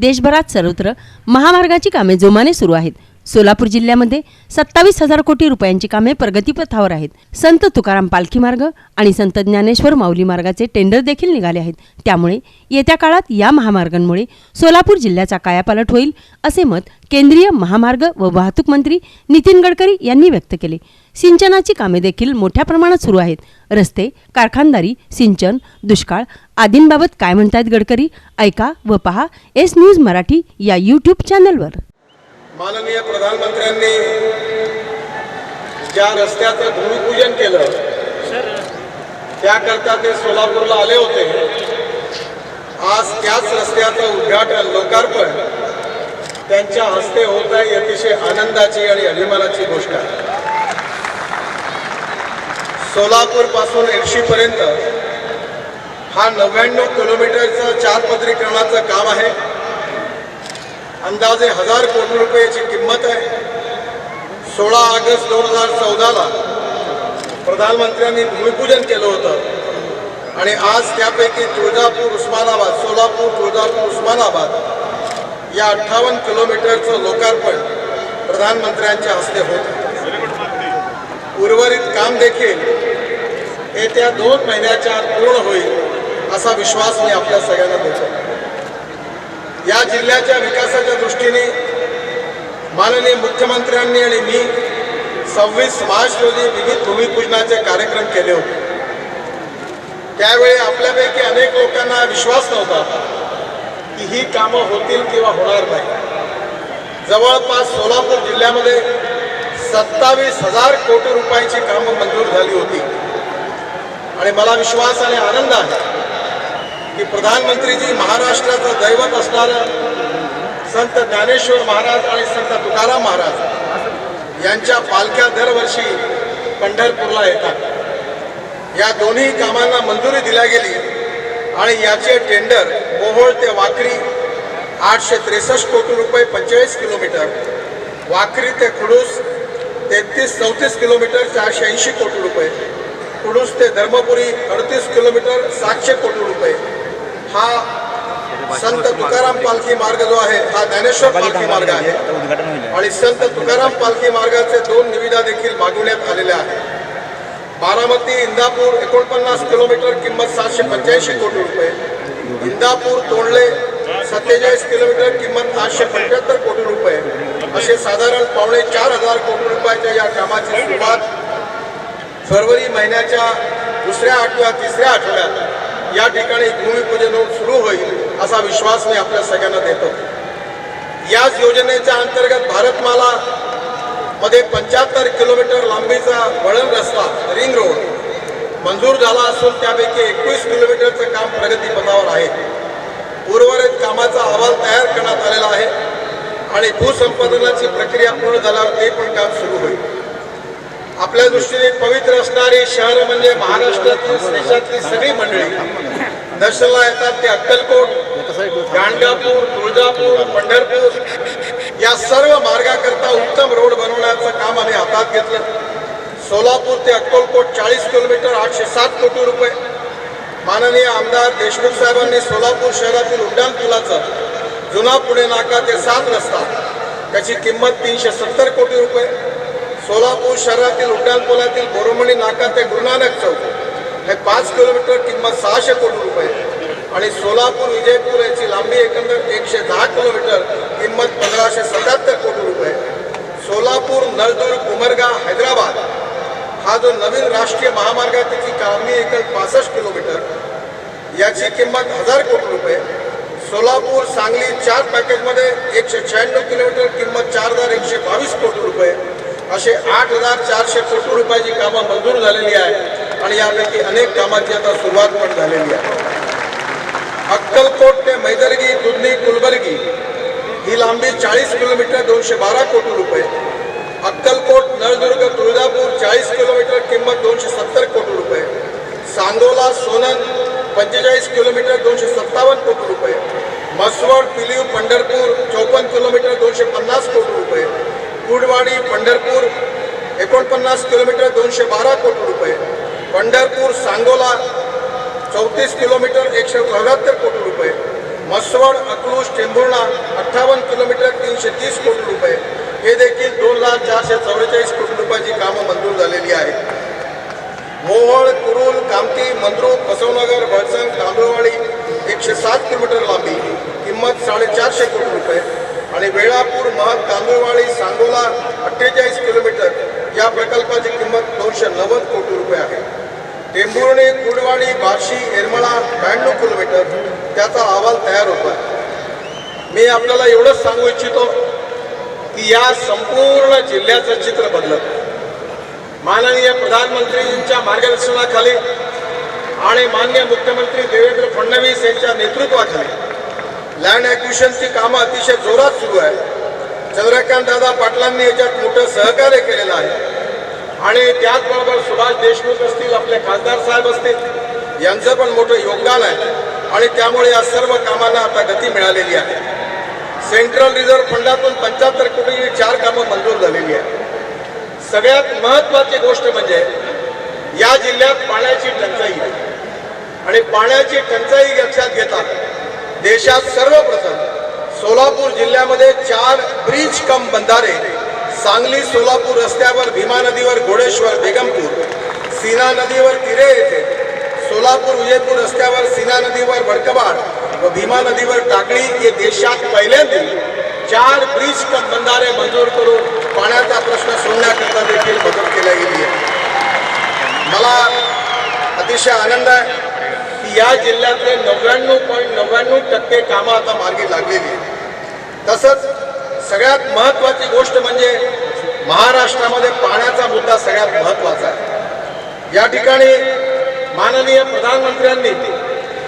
देशभरात सर्वत्र महामार्गाची कामे जोमाने सुरू आहेत. सोलापूर जिल्ह्यामध्ये सत्तावीस हजार कोटी रुपयांची कामे प्रगतीपथावर आहेत. संत तुकाराम पालखी मार्ग आणि संत ज्ञानेश्वर माऊली मार्गाचे टेंडर देखील निघाले आहेत. त्यामुळे येत्या काळात या महामार्गांमुळे सोलापूर जिल्ह्याचा कायापालट होईल असे मत केंद्रीय महामार्ग व वाहतूक मंत्री नितीन गडकरी यांनी व्यक्त केले. सिंचनाची कामे देखील मोठ्या प्रमाणात सुरू आहेत. रस्ते कारखानदारी सिंचन दुष्काळ आदींबाबत काय म्हणतायत गडकरी? ऐका व पहा एस न्यूज मराठी या यूट्यूब चॅनलवर माननीय प्रधानमंत्र्यांनी ज्या रस्त्याचं भूमिपूजन केलं त्याकरता ते सोलापूरला आले होते. आज त्याच रस्त्याचं उद्घाटन लोकार्पण त्यांच्या हस्ते होत आहे अतिशय आनंदाची आणि अभिमानाची गोष्ट आहे. सोलापूरपासून एडशी पर्यंत हा नव्याण्णव किलोमीटरचं चारपदरीकरणाचं काम आहे. अंदाजे हजार कोटी रुपयाची किंमत आहे. सोळा ऑगस्ट दोन हजार चौदाला प्रधानमंत्र्यांनी भूमिपूजन केलं होतं. आणि आज त्यापैकी तुळजापूर उस्मानाबाद सोलापूर तुळजापूर उस्मानाबाद या अठ्ठावन्न किलोमीटरचं लोकार्पण प्रधानमंत्र्यांच्या हस्ते होतं उर्वरित काम देखील येत्या दोन महिन्याच्या आत पूर्ण होईल असा विश्वास मी आपल्या सगळ्यांना देतो. या जिल्ह्याच्या विकासाच्या दृष्टीने माननीय मुख्यमंत्र्यांनी आणि मी सव्वीस मार्च रोजी विविध भूमिपूजनाचे कार्यक्रम केले होते. त्यावेळी आपल्यापैकी अनेक लोकांना विश्वास नव्हता की ही कामं होतील किंवा होणार नाही. जवळपास सोलापूर जिल्ह्यामध्ये सत्तावीस हजार कोटी रुपयाची कामं मंजूर झाली होती. आणि मला विश्वास आणि आनंद आहे की प्रधानमंत्रीजी महाराष्ट्राचं दैवत असणारं संत ज्ञानेश्वर महाराज आणि संत तुकाराम महाराज यांच्या पालख्या दरवर्षी पंढरपूरला येतात. या दोन्ही कामांना मंजुरी दिल्या गेली आणि याचे टेंडर मोहोळ ते वाकरी आठशे त्रेसष्ट कोटी रुपये पंचेचाळीस किलोमीटर वाकरी ते खुडूस तेहतीस चौतीस किलोमीटर चारशे ऐंशी कोटी रुपये कुडूस ते धर्मपुरी अडतीस किलोमीटर सातशे कोटी रुपये. हा संत तुकाराम पालखी मार्ग जो आहे हा ज्ञानेश्वर पालखी मार्ग आहे. उद्घाटन होईल. आणि संत तुकाराम पालखी मार्गाचे दोन निविदा देखील मागवण्यात आलेल्या आहेत. बारामती इंदापूर एकोणपन्नास किलोमीटर किंमत सातशे पंच्याऐंशी कोटी रुपये. इंदापूर तोंडले सत्तेचाळीस किलोमीटर किंमत आठशे पंच्याहत्तर कोटी रुपये. असे साधारण पावणे चार हजार कोटी रुपयाच्या या कामाची सुरुवात फरवरी महिन्याच्या दुसऱ्या आठवड्यात तिसऱ्या आठवड्यात या ठिकाणी भूमिपूजन होऊन सुरू होईल असा विश्वास मी आपल्या सगळ्यांना देतो. याच योजनेच्या अंतर्गत भारतमाला मध्ये पंच्याहत्तर किलोमीटर लांबीचा वळण रस्ता रिंग रोड मंजूर झाला असून त्यापैकी एकवीस किलोमीटरचं काम प्रगतीपथावर आहे. उर्वरित कामाचा अहवाल तयार करण्यात आलेला आहे आणि भूसंपादनाची प्रक्रिया पूर्ण झाल्यावर ते पण काम सुरू होईल. आपल्या दृष्टीने पवित्र असणारी शहर म्हणजे महाराष्ट्रातील देशातली सगळी मंडळी. दर्शनला येतात ते अक्कलकोट गाणगापूर तुळजापूर पंढरपूर. या सर्व मार्गाकरता उत्तम रोड बनवण्याचं काम आम्ही हातात घेतलं. सोलापूर ते अक्कलकोट चाळीस किलोमीटर आठशे सात कोटी रुपये. माननीय आमदार देशमुख साहेबांनी सोलापूर शहरातील उड्डाण पुलाचं जुना पुणे नाका ते सात रस्ता. त्याची किंमत तीनशे सत्तर कोटी रुपये. सोलापूर शहरातील उड्डाणपुलातील बोरमणी नाका ते गुरुनानक चौक. हे पाच किलोमीटर किंमत सहाशे कोटी रुपये. आणि सोलापूर विजयपूर याची लांबी एकंदर एकशे दहा किलोमीटर किंमत पंधराशे सत्याहत्तर कोटी रुपये. सोलापूर नळदुर्ग उमरगा हैदराबाद. हा जो नवीन राष्ट्रीय महामार्ग आहे त्याची लांबी एकल पासष्ट किलोमीटर. याची किंमत हजार कोटी रुपये. सोलापूर सांगली चार पॅकेजमध्ये एकशे शहाण्णव किलोमीटर किंमत चार हजार एकशे बावीस कोटी रुपये. आठ हज़ार चारशे कोटी रुपयाची कामं मंजूर झालेली आणि यापैकी अनेक कामांची आता सुरुवात पण झालेली आहे. अक्कलकोट ते मैदर्गी दुधनी कुलबर्गी ही लांबी चाळीस किलोमीटर दोनशे बारा कोटी रुपये. अक्कलकोट, नळदुर्ग, तुळजापूर चाळीस किलोमीटर किंमत दोनशे सत्तर कोटी रुपये. सांगोला, सोनन पंचेचाळीस किलोमीटर दोनशे सत्तावन्न कोटी रुपये. मसवड पिलीव, पंढरपूर चौपन्न किलोमीटर दोनशे पन्नास कोटी रुपये. कुडवाडी पंढरपूर एकोणपन्नास किलोमीटर दोनशे बारा कोटी रुपये. पंढरपूर सांगोला चौतीस किलोमीटर एकशे चौऱ्याहत्तर कोटी रुपये. मसवड अकलूज टेंभुर्णा अठ्ठावन्न किलोमीटर तीनशे तीस कोटी रुपये. हे देखील दोन लाख चारशे चौवेचाळीस कोटी रुपयाची कामं मंजूर झालेली आहेत. मोहोळ कुरुल कामती मंद्रुप बसवनगर भडसंग तांदूळवाडी एकशे सात किलोमीटर लांबी. किंमत साडेचारशे कोटी रुपये. आणि वेळापूर महाग तांदूळवाडी सांगोला अठ्ठेचाळीस किलोमीटर या प्रकल्पाची किंमत दोनशे नव्वद कोटी रुपये आहे. टेंभुर्णी कुडवाडी बार्शी येरमळा ब्याण्णव किलोमीटर त्याचा अहवाल तयार होतो आहे. मी आपल्याला एवढंच सांगू इच्छितो की या संपूर्ण जिल्ह्याचं चित्र बदलत. माननीय प्रधानमंत्रींच्या मार्गदर्शनाखाली आणि मान्य मुख्यमंत्री देवेंद्र फडणवीस यांच्या नेतृत्वाखाली लँड ॲक्विशनची कामं अतिशय जोरात सुरू आहे चंद्रकांत दादा पाटलांनी याच्यात मोठं सहकार्य केलेलं आहे. आणि त्याचबरोबर सुभाष देशमुख असतील आपले खासदार साहेब असतील यांचं पण मोठं योगदान आहे. आणि त्यामुळे या सर्व कामांना आता गती मिळालेली आहे. सेंट्रल रिझर्व्ह फंडातून पंच्याहत्तर कोटी चार कामं मंजूर झालेली आहेत. सगळ्यात महत्वाची गोष्ट म्हणजे या जिल्ह्यात पाण्याची टंचाई आहे. आणि पाण्याची टंचाई लक्षात घेता देशात सर्वप्रथम सोलापूर जिल्ह्यामध्ये चार ब्रिज कम बंधारे सांगली सोलापूर रस्त्यावर भीमा नदीवर घोडेश्वर बेगमपूर सीना नदीवर तिरे येथे सोलापूर विजयपूर रस्त्यावर सीना नदीवर भडकबाड व भीमा नदीवर टाकळी हे देशात पहिल्यांदा चार ब्रिज कम बंधारे मंजूर करून पाण्याचा प्रश्न सोडण्याकरता देखील मदत केल्या गेली आहे. मला अतिशय आनंद आहे. की या जिल्ह्यातले नव्याण्णव पॉईंट नव्याण्णव टक्के कामं आता मार्गी लागलेली आहेत. तसंच सगळ्यात महत्त्वाची गोष्ट म्हणजे महाराष्ट्रामध्ये पाण्याचा मुद्दा सगळ्यात महत्त्वाचा आहे. या ठिकाणी माननीय प्रधानमंत्र्यांनी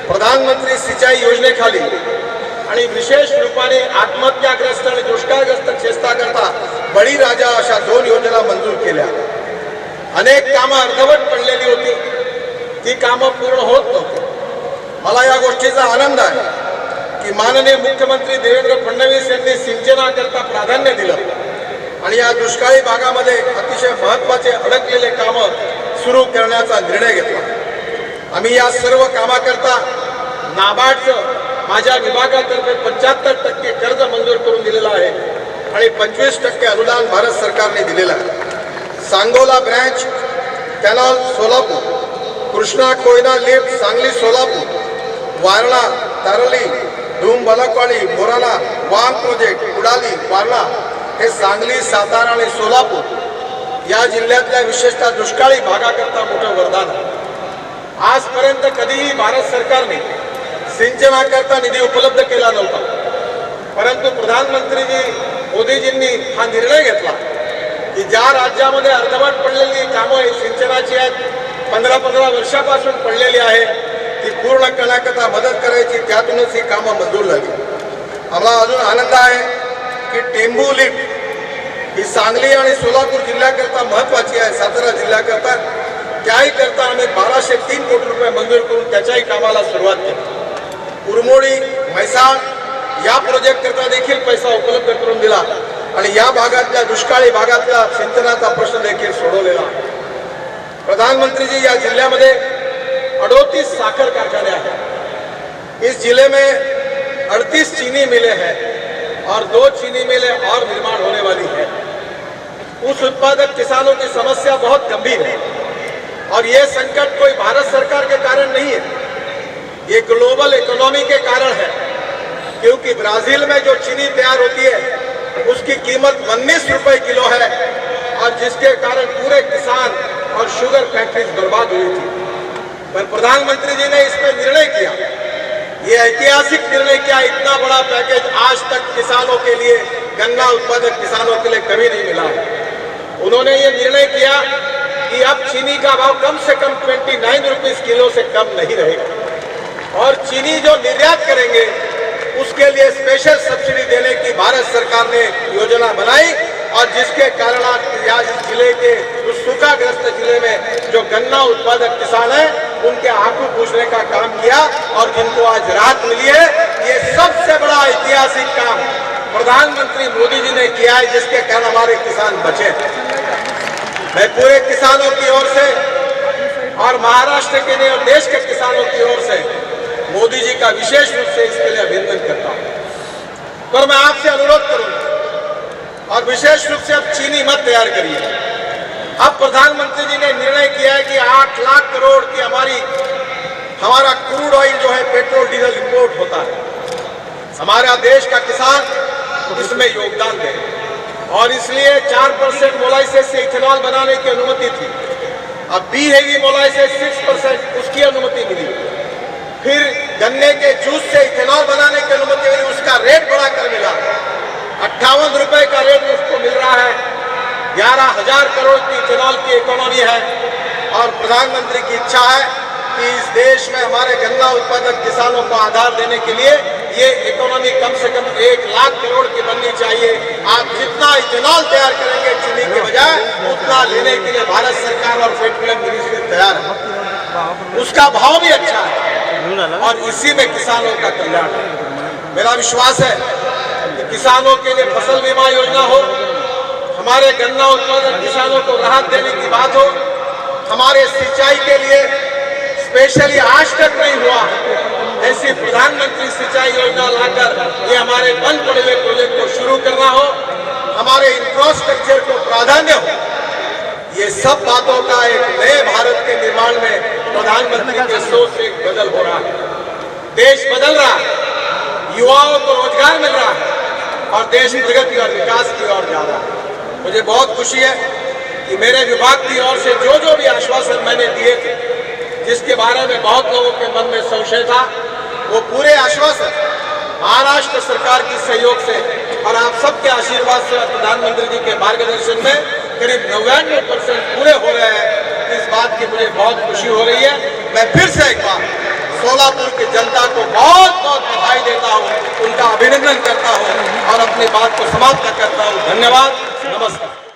प्रधानमंत्री सिंचाई योजनेखाली आणि विशेष रूपाने आत्महत्याग्रस्त आणि दुष्काळग्रस्त क्षेत्राकरता बळीराजा अशा दोन योजना मंजूर केल्या. अनेक कामं अर्धवट पडलेली होती. ती कामं पूर्ण होत नव्हती. मला या गोष्टीचा आनंद आहे की माननीय मुख्यमंत्री देवेंद्र फडणवीस यांनी सिंचनाकरता प्राधान्य दिलं. आणि या दुष्काळी भागामध्ये अतिशय महत्त्वाचे अडकलेले कामं सुरू करण्याचा निर्णय घेतला. आम्ही या सर्व कामाकरता नाबार्डचं माझ्या विभागातर्फे पंच्याहत्तर टक्के कर्ज मंजूर करून दिलेलं आहे आणि पंचवीस टक्के अनुदान भारत सरकारने दिलेलं आहे. Sangola branch canal Solapur Krishna Koyna lift Sangli Solapur Warna Tarali Dhom Balkawadi मोराला वांग प्रोजेक्ट कुडाली वारणा हे सांगली सातारा आणि सोलापूर या जिल्ह्यातल्या विशेषतः दुष्काळी भागाकरता मोठं वरदान आजपर्यंत कधीही भारत सरकारने सिंचनाकरता निधी उपलब्ध केला नव्हता. परंतु प्रधानमंत्रीजी मोदीजींनी हा निर्णय घेतला की ज्या राज्यामध्ये अर्धवट पडलेली कामं सिंचनाची आहेत पंधरा पंधरा वर्षापासून पडलेली आहे पूर्ण करण्याकरता मदत करायची त्यातूनच ही कामं मंजूर झाली. आम्हाला अजून आनंद आहे की टेंबू लिफ्ट ही सांगली आणि सोलापूर जिल्ह्याकरता महत्वाची आहे सातारा जिल्ह्याकरता. त्याही करता आम्ही बाराशे तीन कोटी रुपये मंजूर करून त्याच्याही कामाला सुरुवात केली. उरमोडी म्हैसाळ या प्रोजेक्ट करता देखील पैसा उपलब्ध करून दिला. आणि या भागातल्या दुष्काळी भागातल्या सिंचनाचा प्रश्न देखील सोडवलेला. प्रधानमंत्रीजी या जिल्ह्यामध्ये अड़तीस साखर कारखाने हैं इस ज़िले में अड़तीस चीनी मिले हैं और दो चीनी मिले और निर्माण होने वाली है। उस उत्पादक किसानों की समस्या बहुत गंभीर है और यह संकट कोई भारत सरकार के कारण नहीं है। ये ग्लोबल इकोनॉमी के कारण है, क्योंकि ब्राज़ील में जो चीनी तैयार होती है, उसकी कीमत उन्नीस रुपए किलो है और जिसके कारण पूरे किसान और शुगर फैक्ट्रीज बर्बाद हुई थी। पर प्रधानमंत्री जी ने इसमें निर्णय किया। ये ऐतिहासिक निर्णय किया इतना बड़ा पैकेज आज तक किसानों के लिए, गन्ना उत्पादक किसानों के लिए कभी नहीं मिला उन्होंने ये निर्णय किया कि अब चीनी का भाव कम से कम ट्वेंटी नाइन रुपीज़ किलो से कम नहीं रहेगा। और चीनी जो निर्यात करेंगे, उसके लिए स्पेशल सब्सिडी देने की भारत सरकार ने योजना बनाई और जिसके कारण आज ज़िले के उस सूखाग्रस्त ज़िले में जो गन्ना उत्पादक किसान हैं उनके आँखों पूछने का काम किया और जिनको आज राहत मिली है, ये सबसे बड़ा ऐतिहासिक काम प्रधानमंत्री मोदी जी ने किया है, जिसके कारण हमारे किसान बचे। मैं पूरे किसानों की ओर से और महाराष्ट्र के लिए और देश के किसानों की ओर से मोदी जी का विशेष रूप से इसके लिए अभिनंदन करता हूँ। पर मैं आपसे अनुरोध करूँगा और विशेष रूप से अब चीनी मत तैयार करिए। अब प्रधानमंत्री जी ने निर्णय किया है कि आठ लाख करोड़ की हमारी, हमारा क्रूड ऑयल जो है, पेट्रोल, डीजल इंपोर्ट होता है। हमारा देश का किसान इसमें योगदान दे। और इसलिए चार परसेंट मोलाइसेस से इथेनॉल बनाने की अनुमति थी। अब B heavy molasses, six percent उसकी अनुमति मिली। फिर गन्ने के जूस से इथेनॉल बनाने की अनुमति मिली, उसका रेट बढ़ाकर मिला। अट्ठावन रुपए का रेट उसको मिल रहा है। ग्यारह हज़ार करोड़ की इथेनॉल की इकोनॉमी है। और प्रधानमंत्री की इच्छा है कि इस देश में हमारे गन्ना उत्पादक किसानों को आधार देने के लिए ये इकोनॉमी कम से कम एक लाख करोड़ की बननी चाहिए। आप जितना इथेनॉल तैयार करेंगे चीनी के बजाय, उतना लेने के लिए भारत सरकार और पेट्रोलियम मिनिस्ट्री तैयार है। उसका भाव भी अच्छा है। और इसी में किसानों का कल्याण मेरा विश्वास है कि किसानों के लिए फ़सल बीमा योजना हो हमारे गन्ना उत्पादक किसानों को राहत देने की बात हो, हमारे सिंचाई के लिए स्पेशली आज तक नहीं हुआ। ऐसी प्रधानमंत्री सिंचाई योजना लाकर ये हमारे बंद पड़े हुए प्रोजेक्ट को शुरू करना हो, हमारे इंफ्रास्ट्रक्चर को प्राधान्य हो, ये सब बातों का एक नए भारत के निर्माण में प्रधानमंत्री के सोच एक बदल हो रहा है। देश बदल रहा है, युवाओं को रोज़गार मिल रहा है और देश प्रगति और विकास की ओर जा रहा है। मुझे बहुत खुशी है कि मेरे विभाग की ओर से जो जो भी आश्वासन मैंने दिए थे, जिसके बारे में बहुत लोगों के मन में संशय था, वो पूरे आश्वासन महाराष्ट्र सरकार की सहयोग से और आप सबके आशीर्वाद से प्रधानमंत्री जी के मार्गदर्शन में करीब नव्यानवे परसेंट पूरे हो रहे हैं। इस बात की मुझे बहुत खुशी हो रही है। मैं फिर से एक बार सोलापुर की जनता को बहुत बहुत बधाई देता हूँ, उनका अभिनंदन करता हूँ और अपनी बात को समाप्त करता हूँ। धन्यवाद। অবস্থা